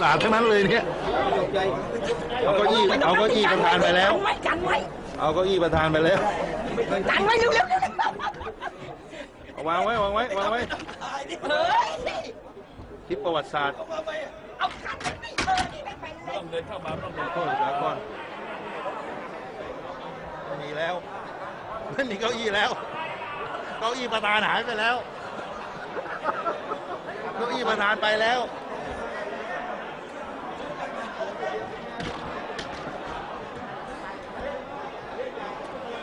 ศาสตร์ทั้งนั้นเลยเนี่ย เอาเก้าอี้เอาเก้าอี้ประธานไปแล้ว กันไว้กันไว้เอาเก้าอี้ประธานไปแล้ว กันไว้เร็วๆเร็วเอาวางไว้วางไว้วางไว้ๆเฮ้ยคลิปประวัติศาสตร์เอากันไว้ไม่เออนี่ไม่ไปเลยต้องเดินเข้ามาต้องเดินเข้ามาก่อนไม่มีแล้วไม่มีเก้าอี้แล้ว เก้าอี้ประธานหายไปแล้ว เก้าอี้ประธานไปแล้ว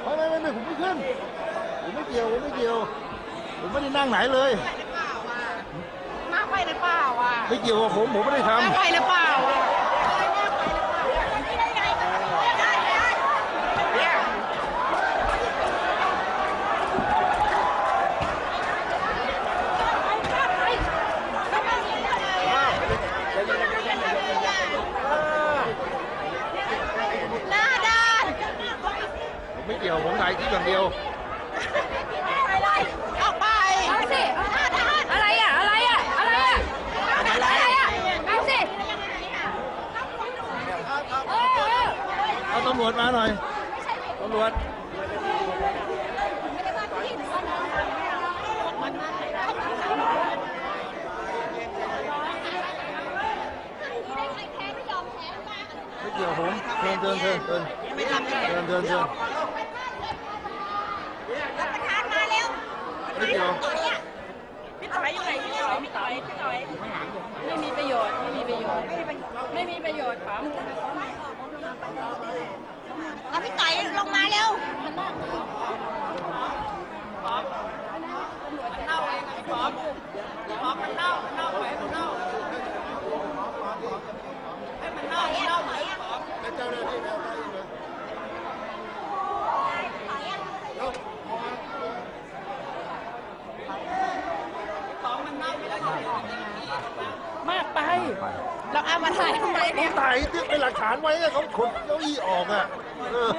ไม่ไม่ไม่ไม่ผมไม่ ขึ้น ผมไม่เกี่ยว ผมไม่เกี่ยว ผมไม่ได้นั่งไหนเลย มาไปหรือเปล่าอะไม่เกี่ยวกับผม ผมไม่ได้ทมาไปหรือเปล่าอะเนี่ย หน้าด้านำผม ไม่เกี่ยวผมถ่ายคลิปอย่างเดียว ออกไปเอาสิอะไรอะ อะไรอะ อะไรอะ อะไรอะ เอาสิเออเออเอาตำรวจมาหน่อยตำรวจ ไม่ เกี่ยวผมเดินเดินเดินเดินเดินเดินเชิญรับประทานมาเร็วไม่เกี่ยวพี่ต่อยอยู่ไหนพี่ต่อยพี่ต่อยพี่ต่อยไม่มีประโยชน์ไม่มีประโยชน์ไม่มีประโยชน์ครับเอาพี่ต่อยลงมาเร็ว มากไปเราเอามาถ่ายทำไมเนี่ย ถ่ายเป็นหลักฐานไว้อะเขาขนเก้าอี้ออกอะเออ